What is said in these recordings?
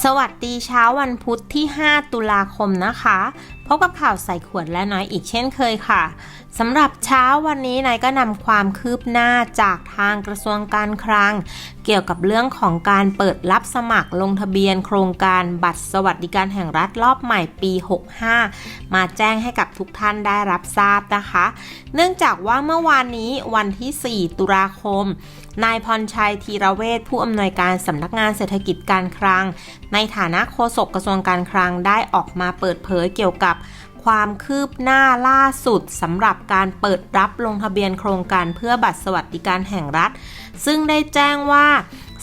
สวัสดีเช้าวันพุธที่ 5 ตุลาคมนะคะ พบกับข่าวใส่ขวดและน้อยอีกเช่นเคยค่ะ สำหรับเช้าวันนี้นายก็นำความคืบหน้าจากทางกระทรวงการคลัง เกี่ยวกับเรื่องของการเปิดรับสมัครลงทะเบียนโครงการบัตรสวัสดิการแห่งรัฐรอบใหม่ปี 65 มาแจ้งให้กับทุกท่านได้รับทราบนะคะ เนื่องจากว่าเมื่อวานนี้วันที่ 4 ตุลาคม นายพรชัยธีระเวชผู้อำนวยการสำนักงานเศรษฐกิจการคลัง ในฐานะโฆษกกระทรวงการคลังได้ออกมาเปิดเผยเกี่ยวกับ ความคืบหน้าล่าสุดสำหรับการเปิดรับลงทะเบียนโครงการเพื่อบัตรสวัสดิการแห่งรัฐ ซึ่งได้แจ้งว่า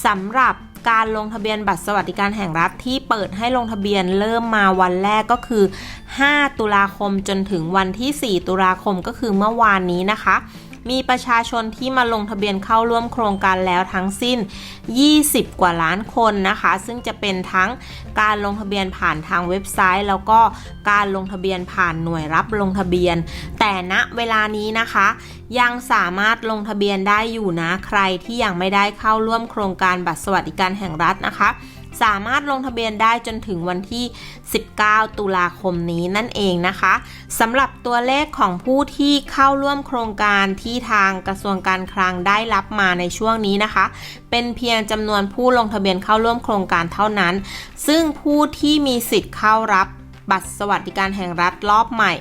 สำหรับการลงทะเบียนบัตรสวัสดิการแห่งรัฐที่เปิดให้ลงทะเบียนเริ่มมาวันแรกก็คือ 5 ตุลาคมจนถึงวันที่ 4 ตุลาคมก็คือเมื่อวานนี้นะคะ มีประชาชนที่มาลงทะเบียนเข้าร่วมโครงการแล้วทั้งสิ้น 20 กว่าล้านคนนะคะ ซึ่งจะเป็นทั้งการลงทะเบียนผ่านทางเว็บไซต์ แล้วก็การลงทะเบียนผ่านหน่วยรับลงทะเบียน แต่ณเวลานี้นะคะ ยังสามารถลงทะเบียนได้อยู่นะ ใครที่ยังไม่ได้เข้าร่วมโครงการบัตรสวัสดิการแห่งรัฐนะคะ สามารถลงทะเบียนได้จนถึงวันที่ 19 ตุลาคมนี้นั่นเองนะคะสำหรับตัวเลขของผู้ที่เข้าร่วมโครงการที่ทางกระทรวงการคลังได้รับมาในช่วงนี้นะคะ เป็นเพียงจำนวนผู้ลงทะเบียนเข้าร่วมโครงการเท่านั้น ซึ่งผู้ที่มีสิทธิ์เข้ารับ บัตรสวัสดิการแห่งรัฐรอบใหม่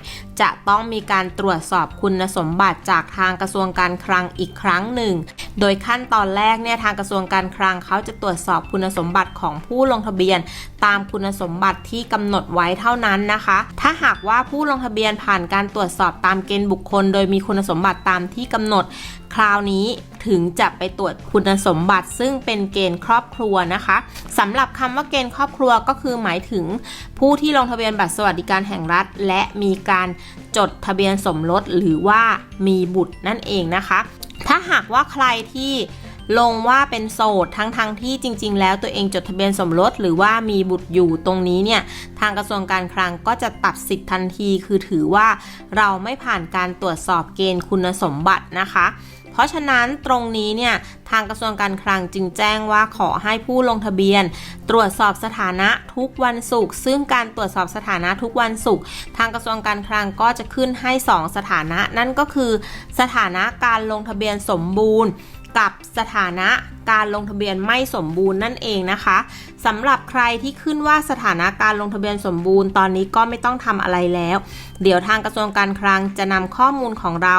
จะต้องมีการตรวจสอบคุณสมบัติจากทางกระทรวงการคลังอีกครั้งหนึ่ง โดยขั้นตอนแรกเนี่ยทางกระทรวงการคลังเขาจะตรวจสอบคุณสมบัติของผู้ลงทะเบียน ตามคุณสมบัติที่กำหนดไว้เท่านั้นนะคะ ถ้าหากว่าผู้ลงทะเบียนผ่านการตรวจสอบตามเกณฑ์บุคคล โดยมีคุณสมบัติตามที่กำหนด คราวนี้ถึงจะไปตรวจคุณสมบัติซึ่งเป็นเกณฑ์ครอบครัวนะคะสำหรับคำว่าเกณฑ์ครอบครัวก็คือหมายถึง ผู้ที่ลงทะเบียนบัตรสวัสดิการแห่งรัฐ และมีการจดทะเบียนสมรสหรือว่ามีบุตรนั่นเองนะคะ ถ้าหากว่าใครที่ลงว่าเป็นโสดทั้งทางที่จริง ๆ แล้วตัวเองจดทะเบียนสมรสหรือว่ามีบุตรอยู่ตรงนี้เนี่ย ทางกระทรวงการคลังก็จะตัดสิทธิ์ทันที คือถือว่าเราไม่ผ่านการตรวจสอบเกณฑ์คุณสมบัตินะคะ ราะฉะนั้นตรงนี้เนี่ยทางกระทรวงการคลังจึงแจ้งว่าขอให้ผู้ลงทะเบียน ตรวจสอบสถานะทุกวันศุกร์ซึ่งการตรวจสอบสถานะทุกวันศุกร์ทางกระทรวงการคลังก็จะขึ้นให้ 2 สถานะ นั่นก็คือ สถานะการลงทะเบียนสมบูรณ์ กับสถานะการลงทะเบียนไม่สมบูรณ์นั่นเองนะคะสำหรับใครที่ขึ้นว่าสถานะการลงทะเบียนสมบูรณ์ตอนนี้ก็ไม่ต้องทำอะไรแล้ว เดี๋ยวทางกระทรวงการคลังจะนำข้อมูลของเรา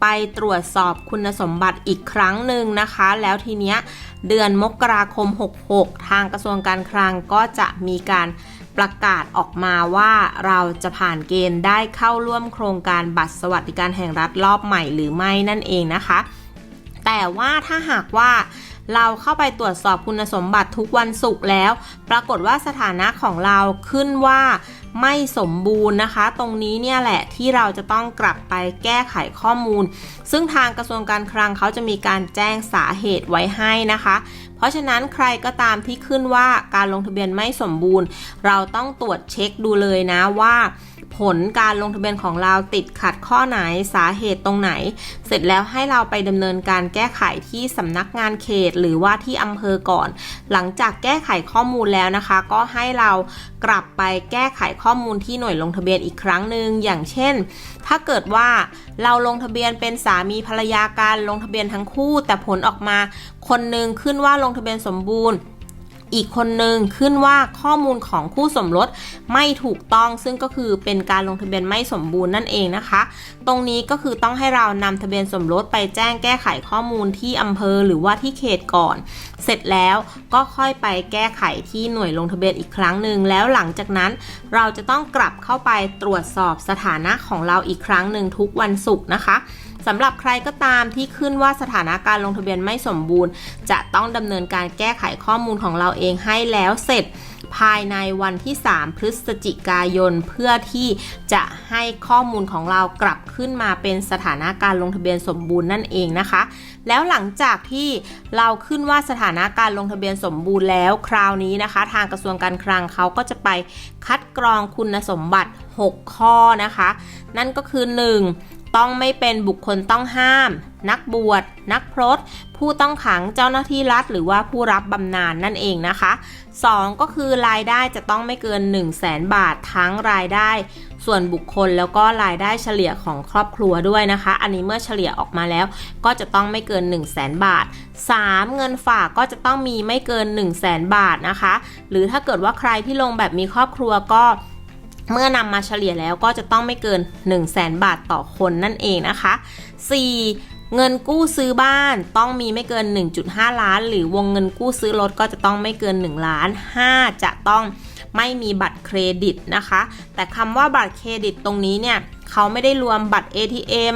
ไปตรวจสอบคุณสมบัติอีกครั้งหนึ่งนะคะ แล้วทีเนี้ยเดือนมกราคม 66 ทางกระทรวงการคลังก็จะมีการประกาศออกมาว่าเราจะผ่านเกณฑ์ได้เข้าร่วมโครงการบัตรสวัสดิการแห่งรัฐรอบใหม่หรือไม่นั่นเองนะคะ แต่ว่าถ้าหากว่าเราเข้าไปตรวจสอบคุณสมบัติทุกวันศุกร์แล้ว ปรากฏว่าสถานะของเราขึ้นว่าไม่สมบูรณ์นะคะ ตรงนี้เนี่ยแหละที่เราจะต้องกลับไปแก้ไขข้อมูล ซึ่งทางกระทรวงการคลังเขาจะมีการแจ้งสาเหตุไว้ให้นะคะ เพราะฉะนั้นใครก็ตามที่ขึ้นว่าการลงทะเบียนไม่สมบูรณ์ เราต้องตรวจเช็คดูเลยนะว่า ผลการลงทะเบียนของเราติดขัดข้อไหนสาเหตุตรงไหน เสร็จแล้วให้เราไปดำเนินการแก้ไขที่สำนักงานเขต หรือว่าที่อำเภอก่อน หลังจากแก้ไขข้อมูลแล้วนะคะ ก็ให้เรากลับไปแก้ไขข้อมูลที่หน่วยลงทะเบียนอีกครั้งหนึ่งอย่างเช่น ถ้าเกิดว่าเราลงทะเบียนเป็นสามีภรรยาการลงทะเบียนทั้งคู่ แต่ผลออกมาคนหนึ่งขึ้นว่าลงทะเบียนสมบูรณ์ อีกคนหนึ่งขึ้นว่าข้อมูลของคู่สมรสไม่ถูกต้องซึ่งก็คือเป็นการลงทะเบียนไม่สมบูรณ์นั่นเองนะคะ ตรงนี้ก็คือต้องให้เรานำทะเบียนสมรสไปแจ้งแก้ไขข้อมูลที่อำเภอหรือว่าที่เขตก่อน เสร็จแล้วก็ค่อยไปแก้ไขที่หน่วยลงทะเบียนอีกครั้งหนึ่งแล้วหลังจากนั้น เราจะต้องกลับเข้าไปตรวจสอบสถานะของเราอีกครั้งหนึ่งทุกวันศุกร์นะคะ สำหรับใครก็ตามที่ขึ้นว่าสถานะการลงทะเบียนไม่สมบูรณ์ จะต้องดำเนินการแก้ไขข้อมูลของเราเองให้แล้วเสร็จภายในวันที่ 3 พฤศจิกายน เพื่อที่จะให้ข้อมูลของเรากลับขึ้นมาเป็นสถานะการลงทะเบียนสมบูรณ์นั่นเองนะคะ แล้วหลังจากที่เราขึ้นว่าสถานะการลงทะเบียนสมบูรณ์แล้วคราวนี้นะคะ ทางกระทรวงการคลังเขาก็จะไปคัดกรองคุณสมบัติ 6 ข้อนะคะ นั่นก็คือ 1 ต้องไม่เป็นบุคคลต้องห้าม นักบวช นักพรต ผู้ต้องขังเจ้าหน้าที่รัฐ หรือว่าผู้รับบำนาญนั่นเองนะคะ 2 ก็คือรายได้จะต้องไม่เกิน 1 0 0 0 0แสนบาททั้งรายได้ ส่วนบุคคลแล้วก็รายได้เฉลี่ยของครอบครัวด้วยนะคะ อันนี้เมื่อเฉลี่ยออกมาแล้ว ก็จะต้องไม่เกิน 1 0 0 0 0แสนบาท 3. เงินฝากก็จะต้องมีไม่เกิน 1 0 0 0 0แสนบาทนะคะ หรือถ้าเกิดว่าใครที่ลงแบบมีครอบครัวก็ เมื่อนำมาเฉลี่ยแล้วก็จะต้องไม่เกิน 1 0 0 0 0แสนบาทต่อคนนั่นเองนะคะ 4. เงินกู้ซื้อบ้านต้องมีไม่เกิน 1.5 ล้าน หรือวงเงินกู้ซื้อรถก็จะต้องไม่เกิน 1 ล้าน 5. จะต้องไม่มีบัตรเครดิตนะคะ แต่คำว่าบัตรเครดิตตรงนี้เนี่ยเขาไม่ได้รวมบัตร ATM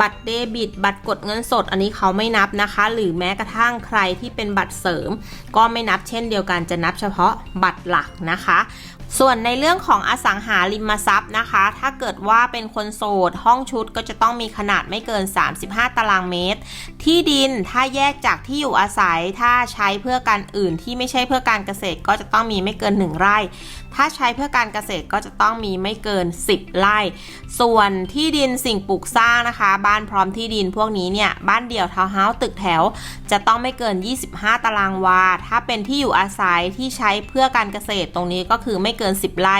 บัตรเดบิต บัตรกดเงินสด อันนี้เขาไม่นับนะคะ หรือแม้กระทั่งใครที่เป็นบัตรเสริม ก็ไม่นับเช่นเดียวกันจะนับเฉพาะบัตรหลักนะคะ ส่วนในเรื่องของอสังหาริมทรัพย์นะคะ ถ้าเกิดว่าเป็นคนโสด ห้องชุดก็จะต้องมีขนาดไม่เกิน 35 ตารางเมตร ที่ดินถ้าแยกจากที่อยู่อาศัย ถ้าใช้เพื่อการอื่นที่ไม่ใช่เพื่อการเกษตรก็จะต้องมีไม่เกิน 1 ไร่ ถ้าใช้เพื่อการเกษตรก็จะต้องมีไม่เกิน 10 ไร่ ส่วนที่ดินสิ่งปลูกสร้างนะคะ บ้านพร้อมที่ดินพวกนี้เนี่ย บ้านเดี่ยวทาวน์เฮาส์ตึกแถว จะต้องไม่เกิน 25 ตารางวา ถ้าเป็นที่อยู่อาศัยที่ใช้เพื่อการเกษตรตรงนี้ก็คือไม่เกิน 10 ไร่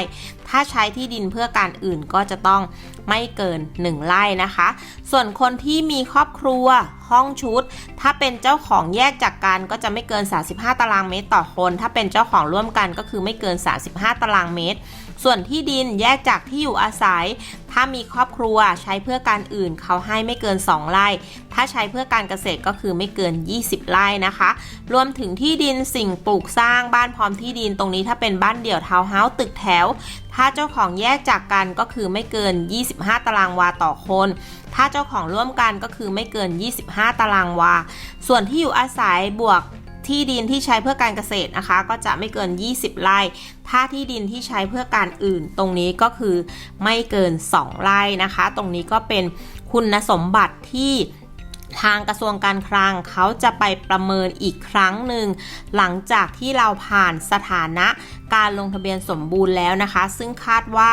ถ้าใช้ที่ดินเพื่อการอื่นก็จะต้องไม่เกิน 1 ไร่นะคะ ส่วนคนที่มีครอบครัวห้องชุด ถ้าเป็นเจ้าของแยกจากกันก็จะไม่เกิน 35 ตารางเมตรต่อคน ถ้าเป็นเจ้าของร่วมกันก็คือไม่เกิน 35 ตารางเมตร ส่วนที่ดินแยกจากที่อยู่อาศัย ถ้ามีครอบครัวใช้เพื่อการอื่นเขาให้ไม่เกิน 2 ไร่ ถ้าใช้เพื่อการเกษตรก็คือไม่เกิน 20 ไร่นะคะ รวมถึงที่ดินสิ่งปลูกสร้างบ้านพร้อมที่ดินตรงนี้ถ้าเป็นบ้านเดี่ยวทาวน์เฮาส์ตึกแถว ถ้าเจ้าของแยกจากกันก็คือไม่เกิน 25 ตารางวาต่อคน ถ้าเจ้าของร่วมกันก็คือไม่เกิน 25 ตารางวา ส่วนที่อยู่อาศัยบวกที่ดินที่ใช้เพื่อการเกษตรนะคะ ก็จะไม่เกิน 20 ไร่ ถ้าที่ดินที่ใช้เพื่อการอื่น ตรงนี้ก็คือไม่เกิน 2 ไร่นะคะ ตรงนี้ก็เป็นคุณสมบัติที่ ทางกระทรวงการคลังเขาจะไปประเมินอีกครั้งหนึ่ง หลังจากที่เราผ่านสถานะการลงทะเบียนสมบูรณ์แล้วนะคะ ซึ่งคาดว่า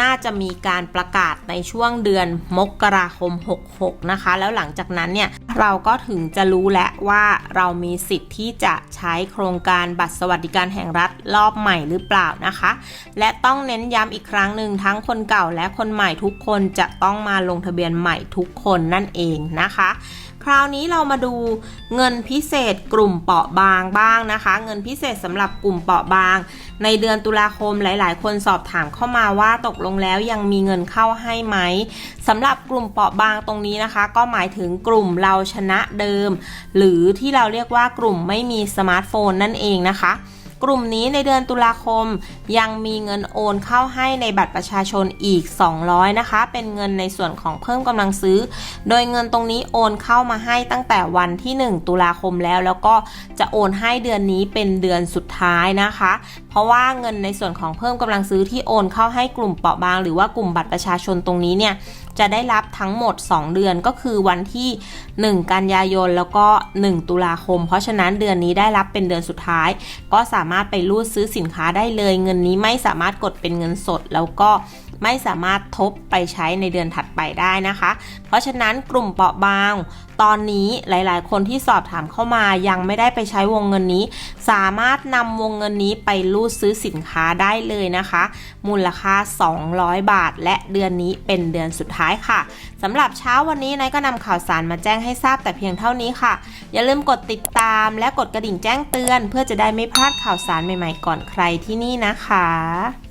น่าจะมีการประกาศในช่วงเดือนมกราคม 66 นะคะ แล้วหลังจากนั้นเนี่ยเราก็ถึงจะรู้แล้วว่าเรามีสิทธิ์ที่จะใช้โครงการบัตรสวัสดิการแห่งรัฐรอบใหม่หรือเปล่านะคะ และต้องเน้นย้ำอีกครั้งหนึ่งทั้งคนเก่าและคนใหม่ทุกคนจะต้องมาลงทะเบียนใหม่ทุกคนนั่นเองนะคะ คราวนี้เรามาดูเงินพิเศษกลุ่มเปราะบางบ้างนะคะ เงินพิเศษสำหรับกลุ่มเปราะบาง ในเดือนตุลาคมหลาย ๆ คนสอบถามเข้ามาว่าตกลงแล้วยังมีเงินเข้าให้ไหมสำหรับกลุ่มเปราะบางตรงนี้นะคะ ก็หมายถึงกลุ่มเราชนะเดิม หรือที่เราเรียกว่ากลุ่มไม่มีสมาร์ทโฟนนั่นเองนะคะ กลุ่มนี้ในเดือนตุลาคมยังมีเงินโอนเข้าให้ในบัตรประชาชนอีก 200 นะคะ เป็นเงินในส่วนของเพิ่มกำลังซื้อ โดยเงินตรงนี้โอนเข้ามาให้ตั้งแต่วันที่ 1 ตุลาคมแล้ว แล้วก็จะโอนให้เดือนนี้เป็นเดือนสุดท้ายนะคะ เพราะว่าเงินในส่วนของเพิ่มกำลังซื้อที่โอนเข้าให้กลุ่มเปราะบาง หรือว่ากลุ่มบัตรประชาชนตรงนี้เนี่ยจะได้รับทั้งหมด 2 เดือนก็คือวันที่ 1 กันยายนแล้วก็ 1 ตุลาคม เพราะฉะนั้นเดือนนี้ได้รับเป็นเดือนสุดท้าย ก็สามารถไปรูดซื้อสินค้าได้เลย เงินนี้ไม่สามารถกดเป็นเงินสด แล้วก็ ไม่สามารถทบไปใช้ในเดือนถัดไปได้นะคะ เพราะฉะนั้นกลุ่มเปราะบาง ตอนนี้หลาย ๆ คนที่สอบถามเข้ามายังไม่ได้ไปใช้วงเงินนี้ สามารถนำวงเงินนี้ไปรูดซื้อสินค้าได้เลยนะคะ มูลค่า 200 บาท และเดือนนี้เป็นเดือนสุดท้ายค่ะสำหรับเช้าวันนี้นายก็นำข่าวสารมาแจ้งให้ทราบแต่เพียงเท่านี้ค่ะ อย่าลืมกดติดตามและกดกระดิ่งแจ้งเตือน เพื่อจะได้ไม่พลาดข่าวสารใหม่ ๆ ก่อนใครที่นี่นะคะ